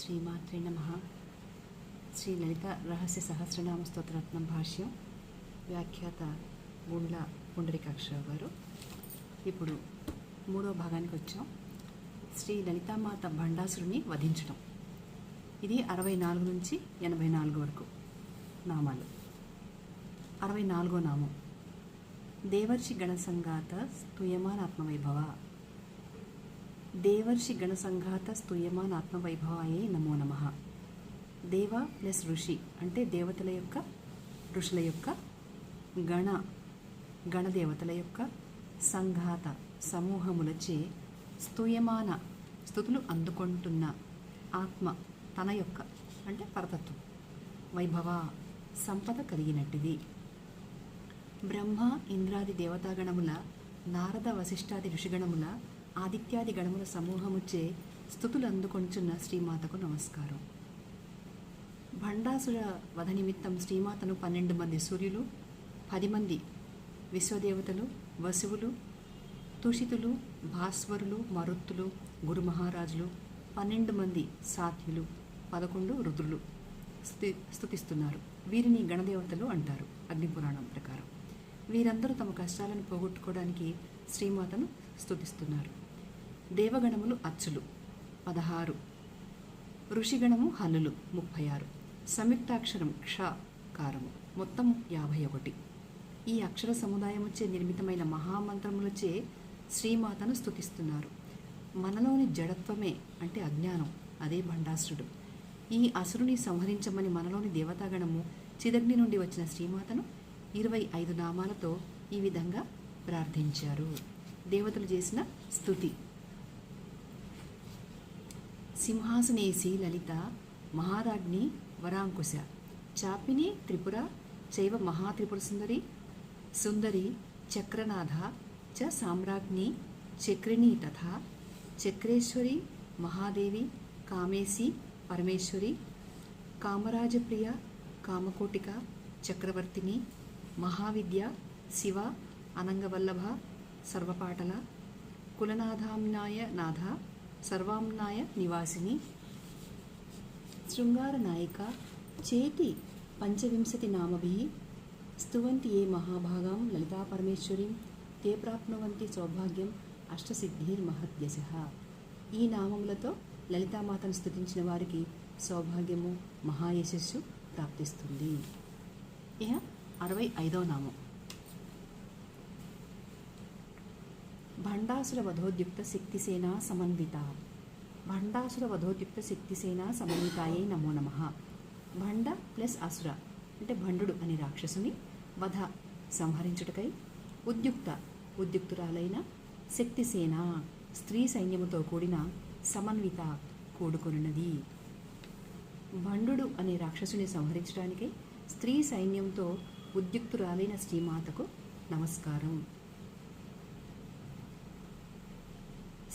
శ్రీమాత్రే నమ. శ్రీ లలిత రహస్య సహస్రనామ స్తోత్రరత్నం భాష్యం వ్యాఖ్యాత గుండ్ల పుండరికాక్షరావు గారు. ఇప్పుడు మూడో భాగానికి వచ్చాం. శ్రీ లలితామాత భండాసురుని వధించడం ఇది అరవై నాలుగు నుంచి ఎనభై నాలుగు వరకు నామాలు. అరవై నాలుగో నామం. దేవర్షి గణసంగాత స్తుయమాన్ ఆత్మవైభవ దేవర్షి గణసంఘాత స్తూయమాన్ ఆత్మవైభవాయే నమో నమ. దేవ ప్లస్ ఋషి అంటే దేవతల యొక్క ఋషుల యొక్క గణ గణదేవతల యొక్క సంఘాత సమూహములచే స్తూయమాన స్థుతులు అందుకుంటున్న ఆత్మ తన యొక్క అంటే పరతత్వం వైభవ సంపద కలిగినట్టిది. బ్రహ్మ ఇంద్రాది దేవతాగణముల నారద వశిష్టాది ఋషిగణముల ఆదిత్యాది గణముల సమూహముచే స్థుతులు అందుకొంచున్న శ్రీమాతకు నమస్కారం. భండాసుర వధ నిమిత్తం శ్రీమాతను పన్నెండు మంది సూర్యులు పది మంది విశ్వదేవతలు వసువులు తుషితులు భాస్వరులు మరుత్తులు గురు మహారాజులు పన్నెండు మంది సాధ్యులు పదకొండు రుద్రులు స్థుతి స్థుతిస్తున్నారు. వీరిని గణదేవతలు అంటారు అగ్నిపురాణం ప్రకారం. వీరందరూ తమ కష్టాలను పోగొట్టుకోవడానికి శ్రీమాతను స్తుతిస్తున్నారు దేవగణములు అచ్చులు. పదహారు. ఋషిగణము హల్లులు ముప్పై ఆరు. సంయుక్తాక్షరం క్ష కారము మొత్తం యాభై ఒకటి. ఈ అక్షర సముదాయముచే నిర్మితమైన మహామంత్రములచే శ్రీమాతను స్తుతిస్తున్నారు. మనలోని జడత్వమే అంటే అజ్ఞానం అదే భండాసురుడు ఈ అసురుని సంహరించమని మనలోని దేవతాగణము చిదగ్ని నుండి వచ్చిన శ్రీమాతను ఇరవై ఐదు నామాలతో ఈ విధంగా ప్రార్థించారు. దేవతలు చేసిన స్థుతి సింహాసనేసి లలిత మహారాజ్ని వరాంకుశ చాపిని త్రిపుర చైవ మహాత్రిపుర సుందరి సుందరి చక్రనాథ చ సామ్రాజ్ఞి చక్రిణి తథా చక్రేశ్వరి మహాదేవి కామేసి పరమేశ్వరి కామరాజప్రియ కామకోటిక చక్రవర్తిని మహావిద్య శివ అనంగవల్లభ సర్వపాటల కులనాథాంనాయ నాథ సర్వాంనాయ నివాసిని శృంగార నాయిక చేతి పంచవింశతి నామభి స్తువంతి ఏ మహాభాగాం లలితాపరమేశ్వరీం తే ప్రాప్నువంతి సౌభాగ్యం అష్టసిద్ధిర్మహద్యశ ఈ నామములతో లలితామాతను స్థుతించిన వారికి సౌభాగ్యము మహాయశస్సు ప్రాప్తిస్తుంది ఇహ అరవై ఐదవ నామం భండాసుర వధోద్యుక్త శక్తిసేనా సమన్విత భండాసుర వధోద్యుక్త శక్తిసేనా సమన్వితాయే నమో నమ భండ ప్లస్ అసుర అంటే భండుడు అనే రాక్షసుని వధ సంహరించుటకై ఉద్యుక్త ఉద్యుక్తురాలైన శక్తిసేన స్త్రీ సైన్యముతో కూడిన సమన్విత కూడుకొనున్నది. భండు అనే రాక్షసుని సంహరించడానికై స్త్రీ సైన్యంతో ఉద్యుక్తురాలైన శ్రీమాతకు నమస్కారం.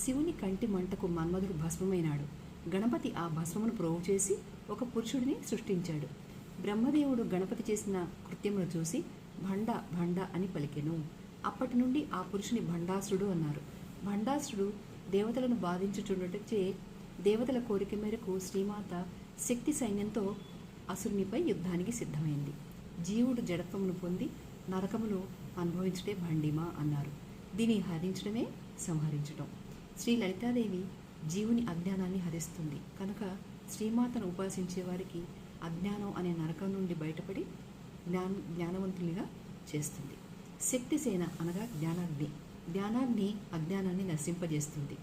శివుని కంటి మంటకు మన్మధుడు భస్మమైనాడు. గణపతి ఆ భస్మమును ప్రోగు చేసి ఒక పురుషుడిని సృష్టించాడు. బ్రహ్మదేవుడు గణపతి చేసిన కృత్యమును చూసి భండ భండ అని పలికెను. అప్పటి నుండి ఆ పురుషుని భండాసురుడు అన్నారు. భండాసురుడు దేవతలను బాధించుచుండటచే దేవతల కోరిక మేరకు శ్రీమాత శక్తి సైన్యంతో అసురునిపై యుద్ధానికి సిద్ధమైంది. జీవుడు జడత్వమును పొంది నరకమును అనుభవించుటే భండిమా అన్నారు. దీన్ని హరించడమే సంహరించడం శ్రీ లలితాదేవి జీవుని అజ్ఞానాన్ని హరిస్తుంది. కనుక శ్రీమాతను ఉపాసించే వారికి అజ్ఞానం అనే నరకం నుండి బయటపడి జ్ఞాన జ్ఞానవంతునిగా చేస్తుంది. శక్తిసేన అనగా జ్ఞానాగ్ని. జ్ఞానాగ్ని అజ్ఞానాన్ని నశింపజేస్తుంది.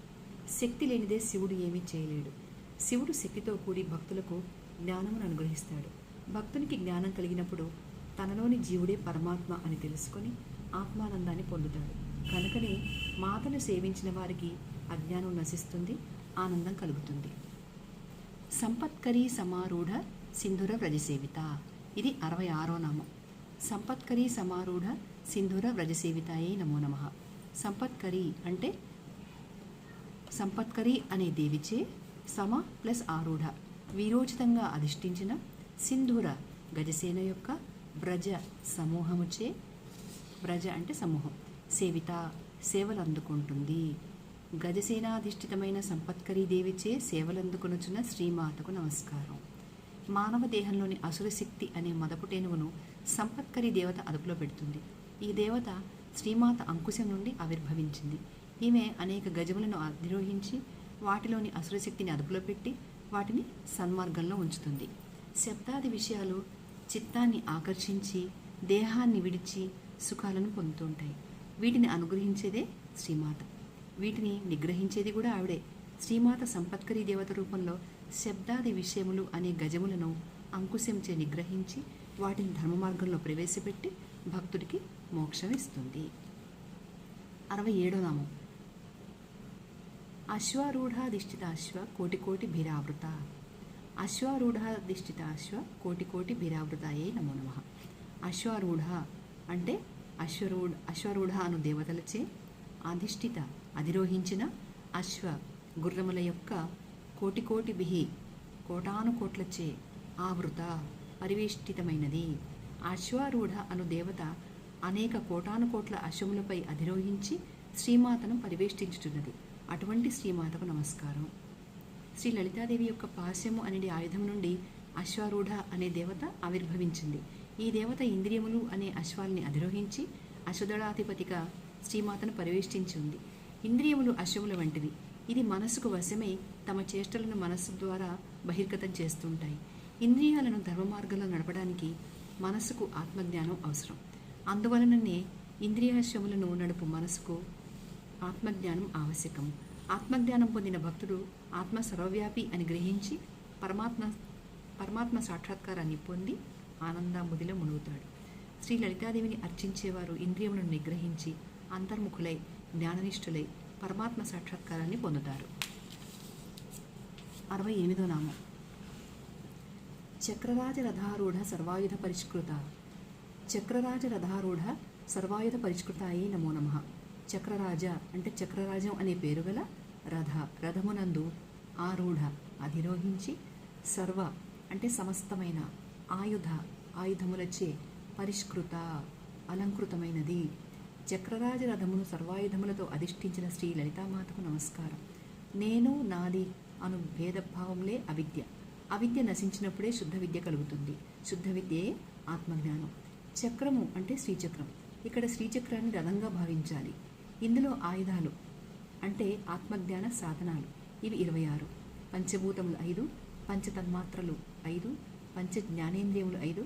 శక్తి లేనిదే శివుడు ఏమీ చేయలేడు. శివుడు శక్తితో కూడి భక్తులకు జ్ఞానమును అనుగ్రహిస్తాడు. భక్తునికి జ్ఞానం కలిగినప్పుడు తనలోని జీవుడే పరమాత్మ అని తెలుసుకొని ఆత్మానందాన్ని పొందుతాడు. కనుకనే మాతను సేవించిన వారికి అజ్ఞానం నశిస్తుంది ఆనందం కలుగుతుంది. సంపత్కరీ సమారూఢ సింధుర వ్రజసేవిత. ఇది అరవై ఆరో నామం. సంపత్కరీ సమారూఢ సింధుర వ్రజసేవితాయే నమో నమ. సంపత్కరీ అంటే సంపత్కరి అనే దేవిచే సమ ప్లస్ ఆరూఢ. వీరోచితంగా అధిష్ఠించిన సింధూర గజసేన యొక్క వ్రజ సమూహముచే వ్రజ అంటే సమూహం. సేవిత సేవలు అందుకుంటుంది గజసేనాధిష్ఠితమైన సంపత్కరీ దేవిచే సేవలందుకొనుచున్న శ్రీమాతకు నమస్కారం. మానవ దేహంలోని అసుర శక్తి అనే మదపుటేనుగును సంపత్కరి దేవత అదుపులో పెడుతుంది. ఈ దేవత శ్రీమాత అంకుశం నుండి ఆవిర్భవించింది. ఈమె అనేక గజములను అధిరోహించి వాటిలోని అసురశక్తిని అదుపులో పెట్టి వాటిని సన్మార్గంలో ఉంచుతుంది. శబ్దాది విషయాలు చిత్తాన్ని ఆకర్షించి దేహాన్ని విడిచి సుఖాలను పొందుతుంటాయి. వీటిని అనుగ్రహించేదే శ్రీమాత. వీటిని నిగ్రహించేది కూడా ఆవిడే. శ్రీమాత సంపత్కరీ దేవత రూపంలో శబ్దాది విషయములు అనే గజములను అంకుశంచే నిగ్రహించి వాటిని ధర్మ మార్గంలో ప్రవేశపెట్టి భక్తుడికి మోక్షం ఇస్తుంది అరవై ఏడో నామం. అశ్వారూఢాధిష్ఠిత అశ్వ కోటి కోటి భీరావృత. అశ్వారూఢాధిష్ఠిత అశ్వ కోటి కోటి భీరావృతాయే నమో నమ. అశ్వారూఢ అంటే అశ్వరూఢ అశ్వరూఢ అను దేవతలచే అధిష్ఠిత అధిరోహించిన అశ్వ గుర్రముల యొక్క కోటి కోటి బిహి కోటాను కోట్లచే ఆవృత పరివేష్టితమైనది. అశ్వారూఢ అను దేవత అనేక కోటాను కోట్ల అశ్వములపై అధిరోహించి శ్రీమాతను పరివేష్టించుచున్నది. అటువంటి శ్రీమాతకు నమస్కారం. శ్రీ లలితాదేవి యొక్క పాశ్యము అనే ఆయుధం నుండి అశ్వారూఢ అనే దేవత ఆవిర్భవించింది. ఈ దేవత ఇంద్రియములు అనే అశ్వాల్ని అధిరోహించి అశ్వదళాధిపతిగా శ్రీమాతను పరివేష్టించి ఉంది. ఇంద్రియములు అశువుల వంటివి. ఇది మనసుకు వశమై తమ చేష్టలను మనస్సు ద్వారా బహిర్గతం చేస్తుంటాయి. ఇంద్రియాలను ధర్మ మార్గంలో నడపడానికి మనసుకు ఆత్మజ్ఞానం అవసరం. అందువలననే ఇంద్రియాశములను నడుపు మనసుకు ఆత్మజ్ఞానం ఆవశ్యకం ఆత్మజ్ఞానం పొందిన భక్తుడు ఆత్మ సర్వవ్యాపి అని గ్రహించి పరమాత్మ పరమాత్మ సాక్షాత్కారాన్ని పొంది ఆనందాముదిలో మునుగుతాడు. శ్రీ లలితాదేవిని అర్చించేవారు ఇంద్రియములను నిగ్రహించి అంతర్ముఖులై జ్ఞాననిష్ఠులై పరమాత్మ సాక్షాత్కారాన్ని పొందుతారు. అరవై ఎనిమిదో నామం. చక్రరాజ రథారూఢ సర్వాయుధ పరిష్కృత. చక్రరాజ రథారూఢ సర్వాయుధ పరిష్కృతాయే నమో నమ. చక్రరాజ అంటే చక్రరాజం అనే పేరు గల రథ రథమునందు ఆరూఢ అధిరోహించి సర్వ అంటే సమస్తమైన ఆయుధ ఆయుధములచే పరిష్కృత అలంకృతమైనది. చక్రరాజ రథమును సర్వాయుధములతో అధిష్ఠించిన శ్రీ లలితామాతకు నమస్కారం. నేను నాది అను భేదభావంలే అవిద్య. అవిద్య నశించినప్పుడే శుద్ధ విద్య కలుగుతుంది. శుద్ధ విద్యే ఆత్మజ్ఞానం. చక్రము అంటే శ్రీచక్రం. ఇక్కడ శ్రీచక్రాన్ని రథంగా భావించాలి. ఇందులో ఆయుధాలు అంటే ఆత్మజ్ఞాన సాధనాలు. ఇవి ఇరవై ఆరు. పంచభూతములు ఐదు పంచతన్మాత్రలు ఐదు పంచ జ్ఞానేంద్రియములు ఐదు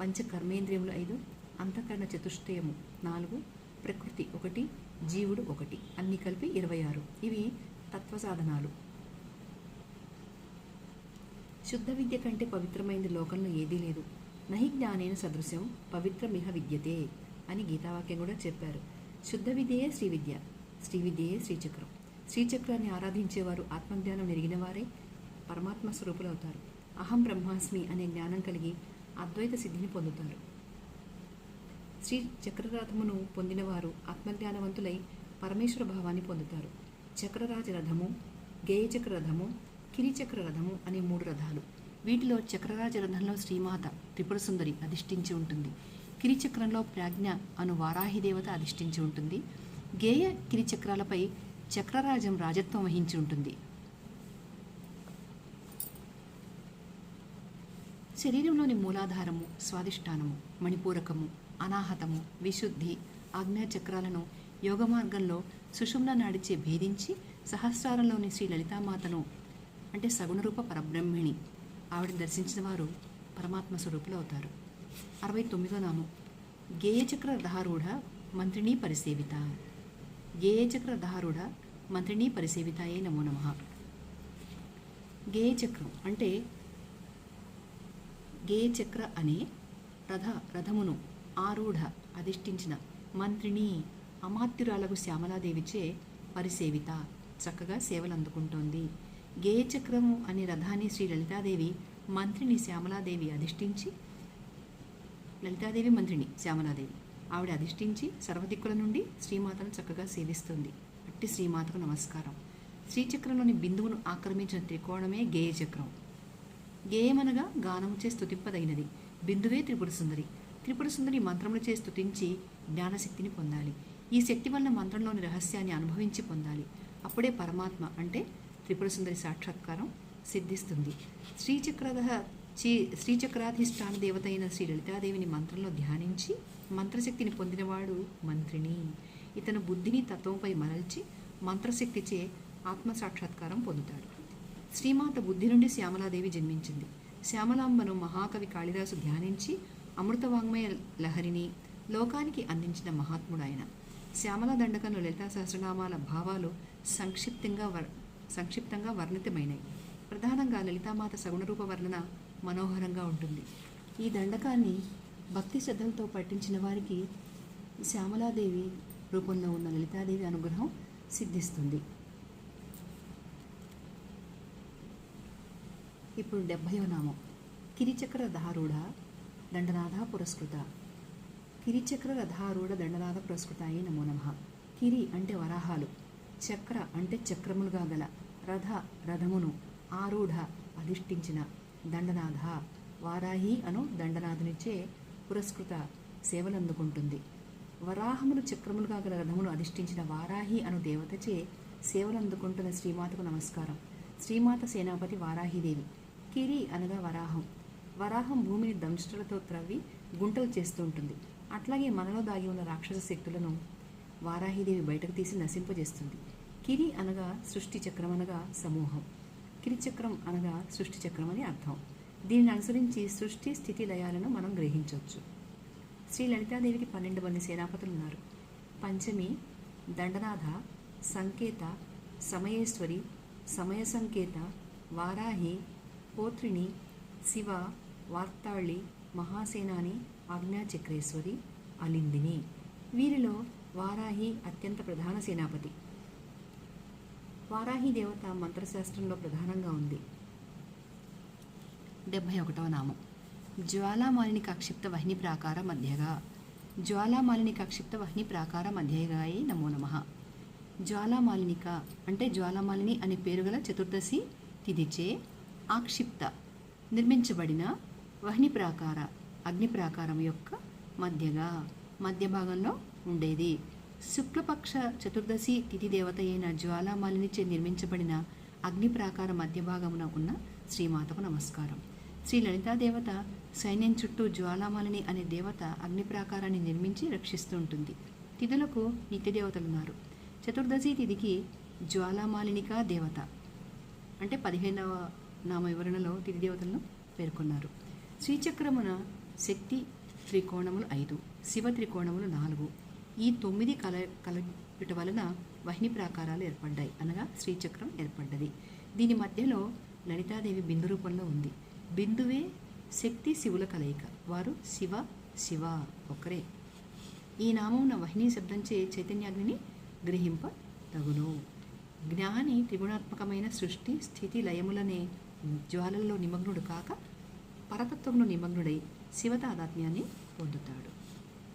పంచ కర్మేంద్రియములు ఐదు అంతఃకరణ చతుష్టయము నాలుగు ప్రకృతి ఒకటి జీవుడు ఒకటి అన్ని కలిపి ఇరవై ఆరు. ఇవి తత్వ సాధనాలు. శుద్ధ విద్య కంటే పవిత్రమైనది లోకంలో ఏదీ లేదు. నహి జ్ఞానేన సదృశ్యం పవిత్రమిహ విద్యతే అని గీతావాక్యం కూడా చెప్పారు. శుద్ధ విద్యయే శ్రీ విద్య శ్రీ విద్యయే శ్రీచక్రం శ్రీచక్రాన్ని ఆరాధించేవారు ఆత్మజ్ఞానం ఎరిగిన వారే పరమాత్మ స్వరూపులవుతారు అహం బ్రహ్మాస్మి అనే జ్ఞానం కలిగి అద్వైత సిద్ధిని పొందుతారు. శ్రీ చక్రరథమును పొందినవారు ఆత్మజ్ఞానవంతులై పరమేశ్వర భావాన్ని పొందుతారు. చక్రరాజ రథము గేయచక్ర రథము కిరిచక్ర రథము అనే మూడు రథాలు. వీటిలో చక్రరాజ రథంలో శ్రీమాత త్రిపుర సుందరి అధిష్ఠించి ఉంటుంది. కిరిచక్రంలో ప్రాజ్ఞ అను వారాహి దేవత అధిష్ఠించి ఉంటుంది. గేయ కిరిచక్రాలపై చక్రరాజం రాజత్వం వహించి ఉంటుంది. శరీరంలోని మూలాధారము స్వాదిష్టానము మణిపూరకము అనాహతము విశుద్ధి ఆజ్ఞాచక్రాలను యోగ మార్గంలో సుషుమ్న నాడిచే భేదించి సహస్రారంలోని శ్రీ లలితామాతను అంటే సగుణరూప పరబ్రహ్మిణి ఆవిడని దర్శించిన వారు పరమాత్మ స్వరూపులు అవుతారు. అరవై తొమ్మిదో నామం. గేయచక్ర రథారూఢ మంత్రిణీ పరిసేవిత. గేయచక్ర రథారూఢ మంత్రిణీ పరిసేవితాయే నమో నమ. గేయచక్రం అంటే గేయచక్ర అనే రథ రథమును ఆరూఢ అధిష్ఠించిన మంత్రిని అమాత్యురాలకు శ్యామలాదేవిచే పరిసేవిత. చక్కగా సేవలు అందుకుంటోంది గేయచక్రము అనే రథాన్ని శ్రీ లలితాదేవి మంత్రిని శ్యామలాదేవి అధిష్ఠించి లలితాదేవి మంత్రిని శ్యామలాదేవి ఆవిడ అధిష్ఠించి సర్వదిక్కుల నుండి శ్రీమాతను చక్కగా సేవిస్తుంది. అట్టి శ్రీమాతకు నమస్కారం. శ్రీచక్రంలోని బిందువును ఆక్రమించిన త్రికోణమే గేయచక్రం. గేయమనగా గానముచే స్థుతింపదగినది బిందువే త్రిపుర సుందరి. త్రిపుర సుందరి మంత్రములచే స్తుతించి జ్ఞానశక్తిని పొందాలి. ఈ శక్తి వలన మంత్రంలోని రహస్యాన్ని అనుభవించి పొందాలి. అప్పుడే పరమాత్మ అంటే త్రిపుర సుందరి సాక్షాత్కారం సిద్ధిస్తుంది. శ్రీచక్రద శ్రీ శ్రీచక్రాధిష్టాన దేవత అయిన శ్రీ లలితాదేవిని మంత్రంలో ధ్యానించి మంత్రశక్తిని పొందినవాడు మంత్రిని ఇతను బుద్ధిని తత్వంపై మరల్చి మంత్రశక్తిచే ఆత్మ సాక్షాత్కారం పొందుతాడు. శ్రీమాత బుద్ధి నుండి శ్యామలాదేవి జన్మించింది. శ్యామలాంబను మహాకవి కాళిదాసు ధ్యానించి అమృతవాంగ్మయ లహరిని లోకానికి అందించిన మహాత్ముడు ఆయన శ్యామల దండకంలో లలితా సహస్రనామాల భావాలు సంక్షిప్తంగా వర్ సంక్షిప్తంగా వర్ణితమైనవి. ప్రధానంగా లలితామాత సగుణరూప వర్ణన మనోహరంగా ఉంటుంది. ఈ దండకాన్ని భక్తి శ్రద్ధలతో పఠించిన వారికి శ్యామలాదేవి రూపంలో ఉన్న లలితాదేవి అనుగ్రహం సిద్ధిస్తుంది. ఇప్పుడు డెబ్భయో నామం. కిరిచక్ర రథారూఢ దండనాథ పురస్కృత కిరిచక్ర రథారూఢ దండనాథ పురస్కృతాయి నమో నమ కిరి అంటే వరాహాలు చక్ర అంటే చక్రములుగా గల రథ రథమును ఆరూఢ అధిష్ఠించిన దండనాథ వారాహి అను దండనాథునిచే పురస్కృత సేవలందుకుంటుంది వరాహమును చక్రములుగా గల రథమును అధిష్ఠించిన వారాహి అను దేవతచే సేవలందుకుంటున్న శ్రీమాతకు నమస్కారం శ్రీమాత సేనాపతి వారాహిదేవి కిరి అనగా వరాహం వరాహం భూమిని దంష్టలతో త్రవ్వి గుంటలు చేస్తూ ఉంటుంది. అట్లాగే మనలో దాగి ఉన్న రాక్షస శక్తులను వారాహిదేవి బయటకు తీసి నశింపజేస్తుంది. కిరి అనగా సృష్టి చక్రం అనగా సమూహం. కిరిచక్రం అనగా సృష్టి చక్రం అని అర్థం. దీనిని అనుసరించి సృష్టి స్థితి లయాలను మనం గ్రహించవచ్చు. శ్రీ లలితాదేవికి పన్నెండు మంది సేనాపతులు ఉన్నారు పంచమి దండనాథ సంకేత సమయేశ్వరి సమయ సంకేత వారాహి పోత్రిని శివ వార్తాళి మహాసేనాని ఆజ్ఞాచక్రేశ్వరి అలిందిని. వీరిలో వారాహి అత్యంత ప్రధాన సేనాపతి. వారాహి దేవత మంత్రశాస్త్రంలో ప్రధానంగా ఉంది. డెబ్భై ఒకటవ నామం. జ్వాలామాలిని కాక్షిప్త వహ్ని ప్రాకార మధ్యగా. జ్వాలామాలిని కాక్షిప్త వహ్ని ప్రాకార మధ్యగాయి నమో నమ. జ్వాలామాలినిక అంటే జ్వాలామాలిని అనే పేరు గల చతుర్దశి తిదిచే ఆక్షిప్త నిర్మించబడిన వహ్ని ప్రాకార అగ్ని ప్రాకారం యొక్క మధ్యగా మధ్య భాగంలో ఉండేది. శుక్లపక్ష చతుర్దశి తిథి దేవత అయిన జ్వాలామాలినిచే నిర్మించబడిన అగ్ని ప్రాకార మధ్య భాగమున ఉన్న శ్రీమాతకు నమస్కారం. శ్రీ లలితా దేవత సైన్యం చుట్టూ జ్వాలామాలిని అనే దేవత అగ్ని ప్రాకారాన్ని నిర్మించి రక్షిస్తూ ఉంటుంది తిథులకు నిత్య దేవతలున్నారు చతుర్దశి తిథికి జ్వాలామాలినికా దేవత అంటే పదిహేనవ నామ వివరణలో తిథి దేవతలను పేర్కొన్నారు. శ్రీచక్రమున శక్తి త్రికోణములు ఐదు శివ త్రికోణములు నాలుగు. ఈ తొమ్మిది కల కలయుట వలన వహిని ప్రాకారాలు ఏర్పడ్డాయి. అనగా శ్రీచక్రం ఏర్పడ్డది. దీని మధ్యలో లలితాదేవి బిందు రూపంలో ఉంది. బిందువే శక్తి శివుల కలయిక. వారు శివ శివ ఒకరే ఈ నామమున వహిని శబ్దంచే చైతన్యాగ్నిని గ్రహింప తగును జ్ఞాని త్రిగుణాత్మకమైన సృష్టి స్థితి లయములనే జ్వాలల్లో నిమగ్నుడు కాక పరతత్వంలో నిమగ్నుడై శివతాదాత్మ్యాన్ని పొందుతాడు.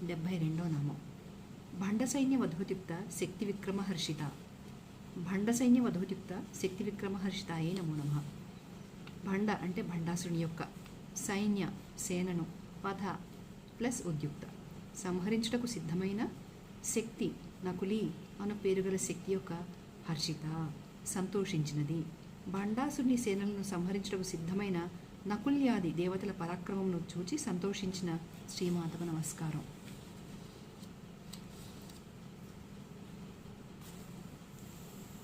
డెబ్భై రెండో నామం. భండ సైన్య వధూతిప్త శక్తి విక్రమహర్షిత భండ సైన్య వధూతిప్త శక్తి విక్రమహర్షితాయే నమో నమ. భండ అంటే భండాసుని యొక్క సైన్య సేనను వధ ప్లస్ ఉద్యుక్త. సంహరించుటకు సిద్ధమైన శక్తి నకులి అను పేరుగల శక్తి యొక్క హర్షిత సంతోషించినది. భండాసుని సేనలను సంహరించుటకు సిద్ధమైన నకుల్యాది దేవతల పరాక్రమంను చూచి సంతోషించిన శ్రీమాతకు నమస్కారం.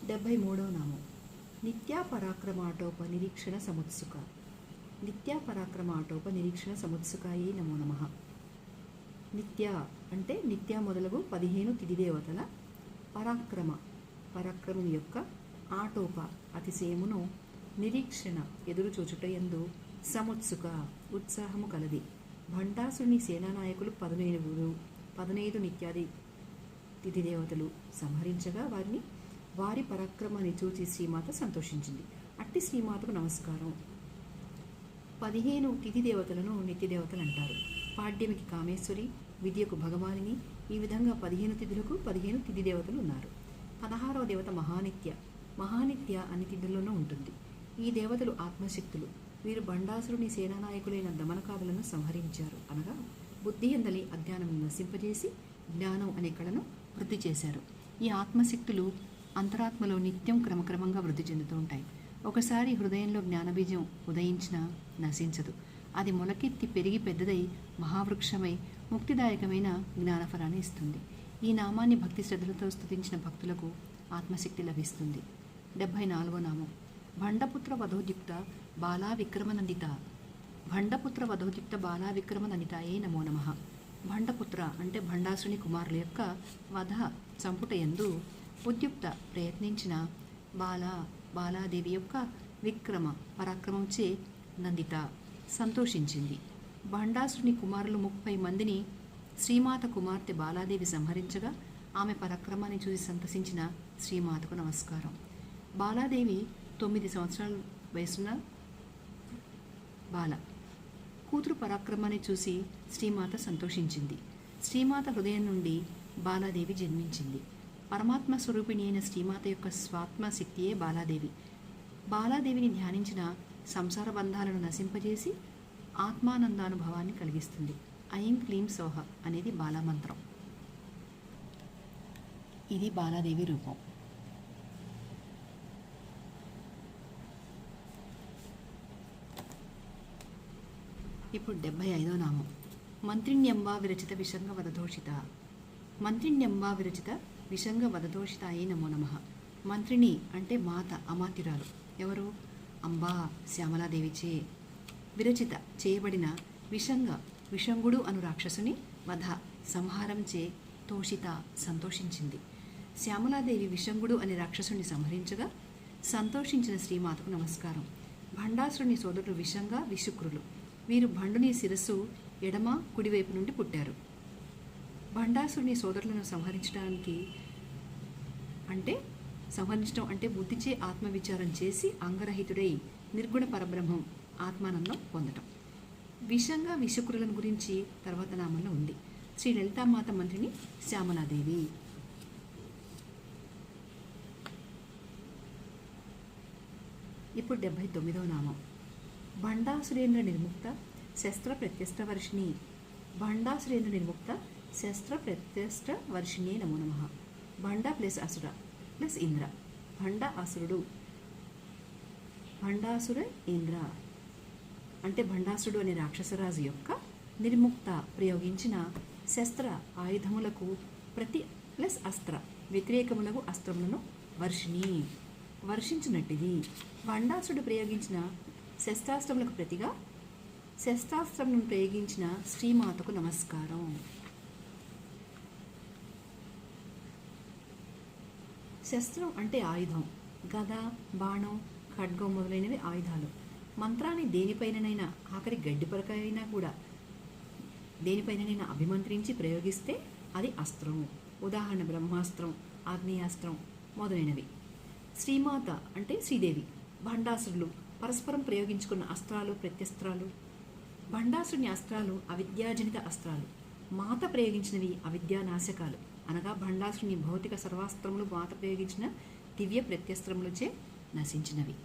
డెబ్భై మూడో నామం నిత్యాపరాక్రమాటోప నిరీక్షణ సముత్సుక. నిత్యాపరాక్రమాటోప నిరీక్షణ సముత్సుకాయే నమో నమ. నిత్య అంటే నిత్య మొదలగు పదిహేను తిథి దేవతల పరాక్రమ పరాక్రమం యొక్క ఆటోప అతిశయమును నిరీక్షణ ఎదురుచూచుట ఎందు సముత్సుక ఉత్సాహము కలది. భండాసుని సేనానాయకులు పదునైదుగురు పదనైదు నిత్యాది తిథిదేవతలు సంహరించగా వారిని వారి పరాక్రమాన్ని చూచి శ్రీమాత సంతోషించింది. అట్టి శ్రీమాతకు నమస్కారం. పదిహేను తిథిదేవతలను నిత్యదేవతలు అంటారు. పాడ్యమికి కామేశ్వరి విద్యకు భగవానిని ఈ విధంగా పదిహేను తిథులకు పదిహేను తిథి దేవతలు ఉన్నారు. పదహారవ దేవత మహానిత్య. మహానిత్య అన్ని తిథుల్లోనూ ఉంటుంది. ఈ దేవతలు ఆత్మశక్తులు. వీరు బండాసురుని సేనానాయకులైన దమనకాదులను సంహరించారు. అనగా బుద్ధి ఎందలి అజ్ఞానం నశింపజేసి జ్ఞానం అనే కళను వృద్ధి చేశారు. ఈ ఆత్మశక్తులు అంతరాత్మలో నిత్యం క్రమక్రమంగా వృద్ధి చెందుతూ ఉంటాయి. ఒకసారి హృదయంలో జ్ఞానబీజం ఉదయించినా నశించదు. అది మొలకెత్తి పెరిగి పెద్దదై మహావృక్షమై ముక్తిదాయకమైన జ్ఞానఫలాన్ని ఇస్తుంది. ఈ నామాన్ని భక్తి శ్రద్ధలతో స్తుతించిన భక్తులకు ఆత్మశక్తి లభిస్తుంది. డెబ్భై నాలుగో నామం. భండపుత్ర వధోద్యుక్త బాలావిక్రమనందిత. భండపుత్ర వధోదిక్త బాలా విక్రమనందితాయే నమో నమ. భండపుత్ర అంటే భండాసుని కుమారుల యొక్క వధ చంపుట ఎందు ఉద్యుక్త ప్రయత్నించిన బాల బాలాదేవి యొక్క విక్రమ పరాక్రమంచే నందిత సంతోషించింది. భండాసుని కుమారులు ముప్పై మందిని శ్రీమాత కుమార్తె బాలాదేవి సంహరించగా ఆమె పరాక్రమాన్ని చూసి సంతసించిన శ్రీమాతకు నమస్కారం. బాలాదేవి తొమ్మిది సంవత్సరాల వయసున్న బాల. కూతురు పరాక్రమాన్ని చూసి శ్రీమాత సంతోషించింది. శ్రీమాత హృదయం నుండి బాలాదేవి జన్మించింది. పరమాత్మ స్వరూపిణి అయిన శ్రీమాత యొక్క స్వాత్మ శక్తియే బాలాదేవి. బాలాదేవిని ధ్యానించిన సంసార బంధాలను నశింపజేసి ఆత్మానందానుభవాన్ని కలిగిస్తుంది. ఐం క్లీం సోహ అనేది బాలామంత్రం. ఇది బాలాదేవి రూపం. ఇప్పుడు డెబ్భై ఐదో నామం. మంత్రిణ్యంబా విరచిత విషంగ వదదోషిత మంత్రిణ్యంబా విరచిత విషంగ వదదోషితాయే నమో నమ. మంత్రిని అంటే మాత అమాత్యురాలు. ఎవరు? అంబా శ్యామలాదేవిచే. విరచిత చేయబడిన విషంగ విషంగుడు అను రాక్షసుని వధ సంహారం చే తోషిత సంతోషించింది. శ్యామలాదేవి విషంగుడు అనే రాక్షసుని సంహరించగా సంతోషించిన శ్రీమాతకు నమస్కారం. భండాసురుని సోదరుడు విషంగా విశుక్రులు వీరు భండుని శిరస్సు ఎడమ కుడివైపు నుండి పుట్టారు. భండాసుని సోదరులను సంహరించడానికి అంటే సంహరించడం అంటే బుద్ధిచే ఆత్మవిచారం చేసి అంగరహితుడై నిర్గుణ పరబ్రహ్మం ఆత్మానందం పొందటం. విషంగా విషకురులను గురించి తర్వాత నామంలో ఉంది. శ్రీ లలితామాత మంత్రిని శ్యామలాదేవి. ఇప్పుడు డెబ్భై తొమ్మిదవ నామం. భండాసురేంద్ర నిర్ముక్త శస్త్ర ప్రత్యష్ట వర్షిణి. భండాసురేంద్ర నిర్ముక్త శస్త్ర ప్రత్యష్ట వర్షిణి నమో నమ. Bhanda plus Asura plus Indra. భండ అసురుడు. భండాసుర ఇంద్ర. అంటే భండాసుడు అనే రాక్షసరాజు యొక్క నిర్ముక్త ప్రయోగించిన శస్త్ర ఆయుధములకు ప్రతి ప్లస్ అస్త్ర వ్యతిరేకములకు అస్త్రములను వర్షిణి. వర్షించినట్టిది. భండాసుడు ప్రయోగించిన శస్త్రాస్త్రములకు ప్రతిగా శస్త్రాస్త్రములను ప్రయోగించిన శ్రీమాతకు నమస్కారం. శస్త్రం అంటే ఆయుధం. గద బాణం ఖడ్గం మొదలైనవి ఆయుధాలు. మంత్రాన్ని దేనిపైననైనా ఆఖరి గడ్డి పరకైనా కూడా దేనిపైననైనా అభిమంత్రించి ప్రయోగిస్తే అది అస్త్రం ఉదాహరణ బ్రహ్మాస్త్రం ఆగ్నేయాస్త్రం మొదలైనవి. శ్రీమాత అంటే శ్రీదేవి. భండాసురులు పరస్పరం ప్రయోగించుకున్న అస్త్రాలు ప్రత్యస్త్రాలు భండాసుని అస్త్రాలు అవిద్యాజనిత అస్త్రాలు. మాత ప్రయోగించినవి అవిద్యానాశకాలు. అనగా భండాసుని భౌతిక సర్వాస్త్రములు మాత ప్రయోగించిన దివ్య ప్రత్యస్త్రములచే నశించినవి.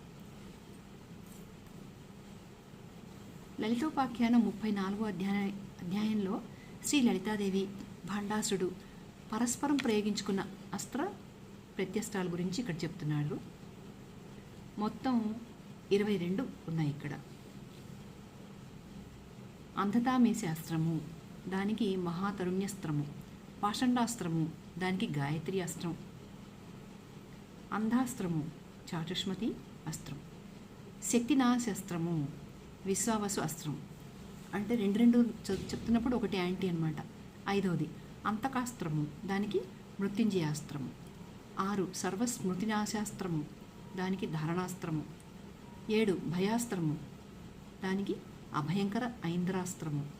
లలితోపాఖ్యానం ముప్పై నాలుగో అధ్యాయ అధ్యాయంలో శ్రీ లలితాదేవి భండాసుడు పరస్పరం ప్రయోగించుకున్న అస్త్ర ప్రత్యస్త్రాల గురించి ఇక్కడ చెప్తున్నాడు. మొత్తం ఇరవై రెండు ఉన్నాయి ఇక్కడ. అంధతామేసి అస్త్రము దానికి మహాతరుణ్యస్త్రము పాషండాస్త్రము దానికి గాయత్రి అస్త్రం. అంధాస్త్రము చాటుష్మతి అస్త్రం. శక్తినాశస్త్రము విశ్వావసు అస్త్రం. అంటే రెండు రెండు చెప్తున్నప్పుడు ఒకటి యాంటీ అనమాట ఐదవది అంతకాస్త్రము దానికి మృత్యుంజయాస్త్రము ఆరు సర్వస్మృతినాశాస్త్రము దానికి ధారణాస్త్రము. ఏడు భయాస్త్రము. దానికి అభయంకర ఐంద్రాస్త్రము.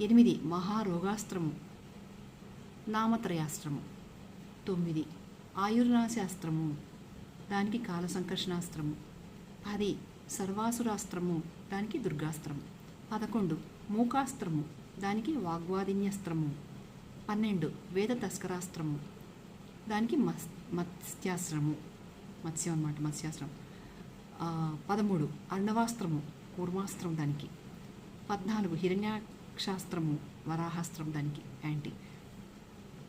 ఎనిమిది మహారోగాస్త్రము. నామత్రయాస్త్రము. తొమ్మిది ఆయుర్నాశాస్త్రము. దానికి కాలసంకర్షణాస్త్రము. పది సర్వాసురాస్త్రము. దానికి దుర్గాస్త్రము. పదకొండు మూకాస్త్రము. దానికి వాగ్వాదిన్యస్త్రము. పన్నెండు వేద తస్కరాస్త్రము దానికి మస్ మత్స్యాశ్రము మత్స్యం అన్నమాట మత్స్యాశ్రమం పదమూడు అర్ణవాస్త్రము కూర్మాస్త్రం దానికి. పద్నాలుగు హిరణ్యాక్షాస్త్రము వరాహాస్త్రం దానికి యాంటీ.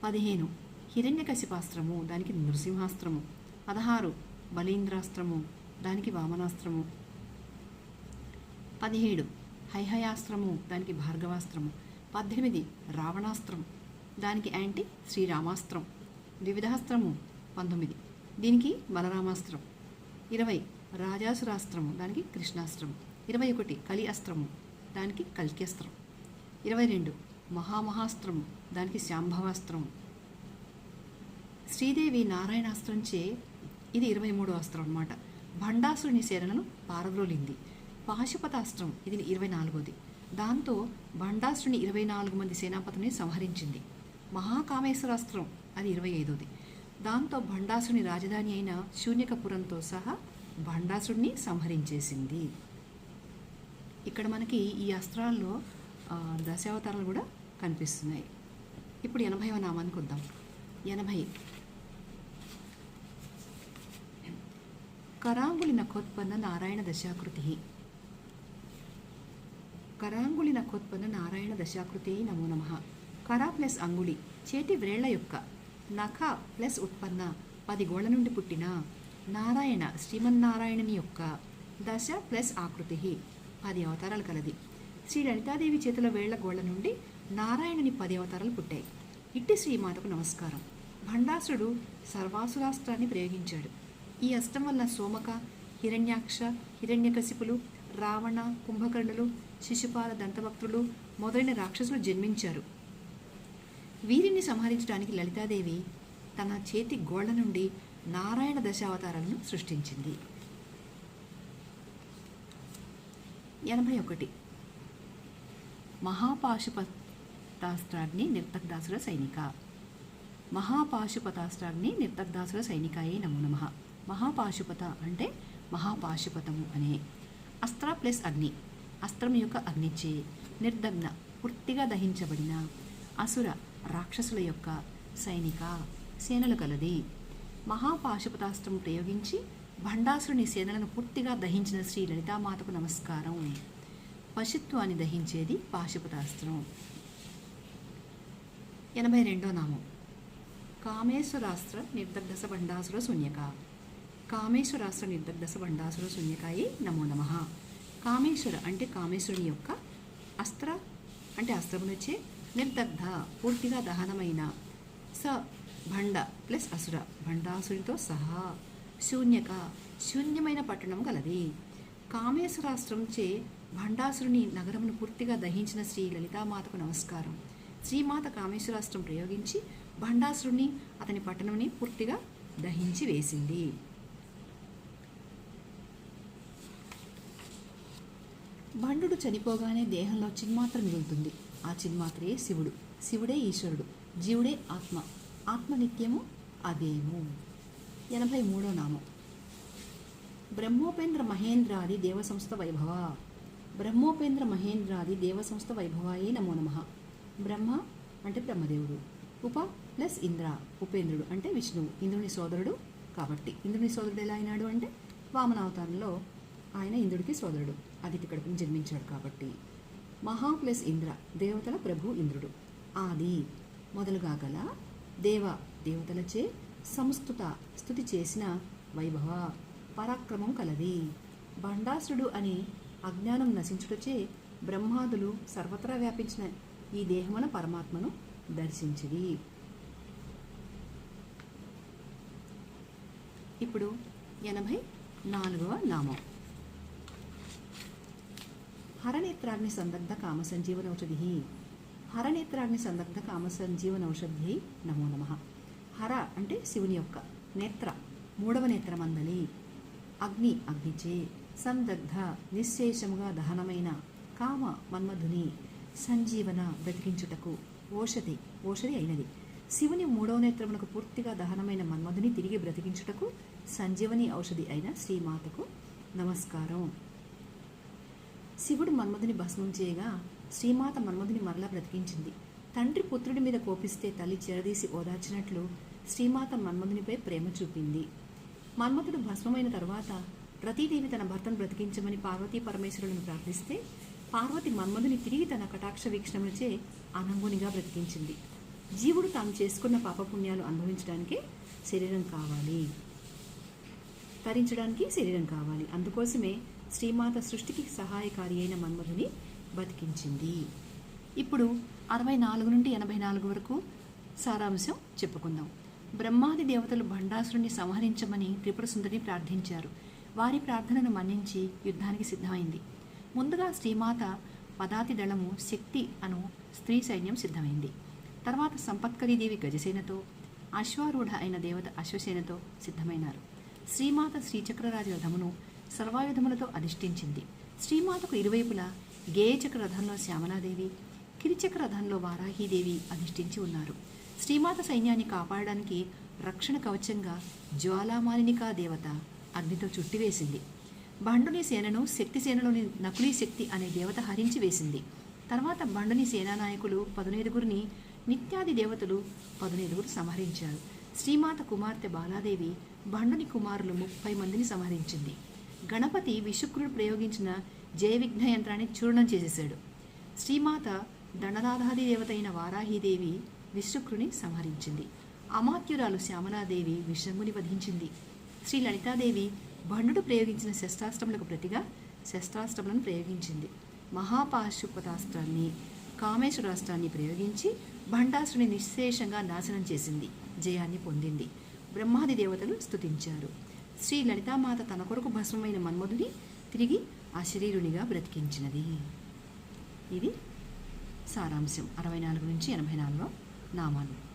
పదిహేను హిరణ్యకశిపాస్త్రము దానికి నృసింహాస్త్రము. పదహారు బలీంద్రాస్త్రము దానికి వామనాస్త్రము. పదిహేడు హైహయాస్త్రము దానికి భార్గవాస్త్రము. పద్దెనిమిది రావణాస్త్రం దానికి యాంటీ శ్రీరామాస్త్రం. ద్విధాస్త్రము పంతొమ్మిది. దీనికి బలరామాస్త్రం. ఇరవై రాజాసురాస్త్రము దానికి కృష్ణాస్త్రం ఇరవై ఒకటి కలి అస్త్రము దానికి కల్క్యస్త్రం. ఇరవై రెండు మహామహాస్త్రము దానికి శాంభవాస్త్రము. శ్రీదేవి నారాయణాస్త్రంచే ఇది ఇరవై మూడో అస్త్రం అన్నమాట. భండాసురుని సేనలను పారద్రోలింది పాశుపతాస్త్రం ఇది ఇరవై నాలుగోది. దాంతో భండాసురుని ఇరవై నాలుగు మంది సేనాపతిని సంహరించింది. మహాకామేశ్వరాస్త్రం అది ఇరవై ఐదోది. దాంతో భండాసుని రాజధాని అయిన శూన్యకపురంతో సహా భండాసుడిని సంహరించేసింది. ఇక్కడ మనకి ఈ అస్త్రాల్లో దశావతారాలు కూడా కనిపిస్తున్నాయి. ఇప్పుడు ఎనభైవ నామానికి వద్దాం ఎనభై. కరాంగులి నఖోత్పన్న నారాయణ దశాకృతి. కరాంగులి నఖోత్పన్న నారాయణ దశాకృతి నమో నమ. కరా ప్లస్ అంగుళి చేతి వ్రేళ్ళ యొక్క నఖ ప్లస్ ఉత్పన్న పది గోళ్ళ నుండి పుట్టిన నారాయణ శ్రీమన్నారాయణుని యొక్క దశ ప్లస్ ఆకృతి పది అవతారాలు కలది. శ్రీ లలితాదేవి చేతుల వేళ్ళ గోళ్ళ నుండి నారాయణుని పది అవతారాలు పుట్టాయి. ఇట్టి శ్రీమాతకు నమస్కారం. భండాసుడు సర్వాసురాస్త్రాన్ని ప్రయోగించాడు. ఈ అష్టం వల్ల సోమక హిరణ్యాక్ష హిరణ్యకశిపులు రావణ కుంభకర్ణులు శిశుపాల దంతభక్తులు మొదలైన రాక్షసులు జన్మించారు. వీరిని సంహరించడానికి లలితాదేవి తన చేతి గోళ్ళ నుండి నారాయణ దశావతారాలను సృష్టించింది. ఎనభై ఒకటి. మహాపాశుపతాస్త్రాగ్ని నిర్తగ్దాసుల సైనిక. మహాపాశుపతాస్త్రాగ్ని నిర్తగ్దాసుల సైనికాయే నమో నమ. మహాపాశుపత అంటే మహాపాశుపతము అనే. అస్త్ర ప్లస్ అగ్ని. అస్త్రం యొక్క అగ్నిచే నిర్దగ్న పూర్తిగా దహించబడిన అసుర రాక్షసుల యొక్క సైనిక సేనలు కలది మహాపాశుపతాస్త్రం ప్రయోగించి భండాసురుని సేనలను పూర్తిగా దహించిన శ్రీ లలితామాతకు నమస్కారం. పశుత్వాన్ని దహించేది పాశుపతాస్త్రం. ఎనభై రెండో నామం. కామేశ్వరాస్త్ర నిర్దగ్ధస భండాసుర శూన్యక. కామేశ్వరాస్త్ర నిర్దగ్ధస భండాసుర శూన్యకాయి నమో నమ. కామేశ్వర అంటే కామేశ్వరుని యొక్క అస్త్ర అంటే అస్త్రమునిచ్చే నిర్దగ్ధ పూర్తిగా దహనమైన స భండ ప్లస్ అసుర. భండాసురితో సహా శూన్యక శూన్యమైన పట్టణం గలది. కామేశ్వరాస్త్రంచే భండాసురుని నగరమును పూర్తిగా దహించిన శ్రీ లలితామాతకు నమస్కారం. శ్రీమాత కామేశ్వరాస్త్రం ప్రయోగించి భండాసురుని అతని పట్టణంని పూర్తిగా దహించి వేసింది. భండు చనిపోగానే దేహంలో చిన్మాత్ర మిగులుతుంది. ఆ చిన్మాత్రే శివుడు. శివుడే ఈశ్వరుడు. జీవుడే ఆత్మ. ఆత్మనిత్యము అదేము. ఎనభై మూడో నామం. బ్రహ్మోపేంద్ర మహేంద్రాది దేవసంస్థ వైభవ. బ్రహ్మోపేంద్ర మహేంద్రాది దేవసంస్థ వైభవాయే నమో నమ. బ్రహ్మ అంటే బ్రహ్మదేవుడు. ఉప ప్లస్ ఇంద్ర. ఉపేంద్రుడు అంటే విష్ణువు. ఇంద్రుని సోదరుడు కాబట్టి. ఇంద్రుని సోదరుడు ఎలా అయినాడు అంటే వామనావతారంలో ఆయన ఇంద్రుడికి సోదరుడు. అది ఇక్కడ జన్మించాడు కాబట్టి. మహా ప్లస్ ఇంద్ర. దేవతల ప్రభు ఇంద్రుడు. ఆది మొదలుగా గల దేవ దేవతలచే సంస్కృత స్థుతి చేసిన వైభవ పరాక్రమం కలది. భండాసుడు అని అజ్ఞానం నశించుటచే బ్రహ్మాదులు సర్వత్రా వ్యాపించిన ఈ దేహమున పరమాత్మను దర్శించిది ఇప్పుడు ఎనభై నాలుగవ నామం. హరనేత్రాగ్ని సందగ్ధ కామ సంజీవన ఔషధి హరనేత్రాగ్ని సందగ్ధ కామ సంజీవన ఔషధి నమో నమ. హర అంటే శివుని యొక్క నేత్ర మూడవ నేత్రమందలి. అగ్ని అగ్నిచే సందగ్ధ నిశ్శేషముగా దహనమైన కామ మన్మధుని సంజీవన బ్రతికించుటకు ఓషధి ఓషధి అయినది. శివుని మూడవ నేత్రమునకు పూర్తిగా దహనమైన మన్మధుని తిరిగి బ్రతికించుటకు సంజీవని ఔషధి అయిన శ్రీమాతకు నమస్కారం. శివుడు మన్మధుని భస్మం చేయగా శ్రీమాత మన్మధుని మరలా బ్రతికించింది. తండ్రి పుత్రుడి మీద కోపిస్తే తల్లి చెరదీసి ఓదార్చినట్లు శ్రీమాత మన్మధునిపై ప్రేమ చూపింది. మన్మథుడు భస్మమైన తరువాత రతీదేవి తన భర్తను బ్రతికించమని పార్వతీ పరమేశ్వరులను ప్రార్థిస్తే పార్వతి మన్మధుని తిరిగి తన కటాక్ష వీక్షణములచే అనంగునిగా బ్రతికించింది. జీవుడు తాను చేసుకున్న పాపపుణ్యాలు అనుభవించడానికే శరీరం కావాలి. తరించడానికి శరీరం కావాలి. అందుకోసమే శ్రీమాత సృష్టికి సహాయకారి అయిన మన్మధుని బతికించింది. ఇప్పుడు అరవై నాలుగు నుండి ఎనభై నాలుగు వరకు సారాంశం చెప్పుకుందాం. బ్రహ్మాది దేవతలు భండాసురుణ్ణి సంహరించమని త్రిపుర సుందరిని ప్రార్థించారు. వారి ప్రార్థనను మన్నించి యుద్ధానికి సిద్ధమైంది. ముందుగా శ్రీమాత పదాతి దళము శక్తి అను స్త్రీ సైన్యం సిద్ధమైంది. తర్వాత సంపత్కరీదేవి గజసేనతో అశ్వారూఢ అయిన దేవత అశ్వసేనతో సిద్ధమైనారు. శ్రీమాత శ్రీచక్రరాజు రథమును సర్వాయుధములతో అధిష్ఠించింది. శ్రీమాతకు ఇరువైపులా గేయచక్ర రథంలో శ్యామలాదేవి కిరిచక్ర రథంలో వారాహీదేవి అధిష్ఠించి ఉన్నారు. శ్రీమాత సైన్యాన్ని కాపాడడానికి రక్షణ కవచంగా జ్వాలామాలినికా దేవత అగ్నితో చుట్టివేసింది. బండుని సేనను శక్తి సేనలోని నకులీ శక్తి అనే దేవత హరించి వేసింది. తర్వాత బండుని సేనానాయకులు పదునైదుగురిని నిత్యాది దేవతలు పదునైదుగురు సంహరించారు. శ్రీమాత కుమార్తె బాలాదేవి బండుని కుమారులు ముప్పై మందిని సంహరించింది. గణపతి విశుక్రుడు ప్రయోగించిన జయ విఘ్న యంత్రాన్ని చూర్ణం చేసేశాడు. శ్రీమాత దండనాథాది దేవత అయిన వారాహీదేవి విశుక్రుని సంహరించింది. అమాత్యురాలు శ్యామలాదేవి విషంగుని వధించింది. శ్రీ లలితాదేవి భండు ప్రయోగించిన శస్త్రాస్త్రములకు ప్రతిగా శస్త్రాస్త్రములను ప్రయోగించింది. మహాపాశుపతాస్త్రాన్ని కామేశ్వరాస్త్రాన్ని ప్రయోగించి భండాసుని నిశ్శేషంగా నాశనం చేసింది. జయాన్ని పొందింది. బ్రహ్మాది దేవతలు స్తుతించారు. శ్రీ లలితామాత తన కొరకు భస్మమైన మన్మధుని తిరిగి అశరీరునిగా బ్రతికించినది. ఇది సారాంశం. అరవై నాలుగు నుంచి ఎనభై నాలుగులో నామాలు.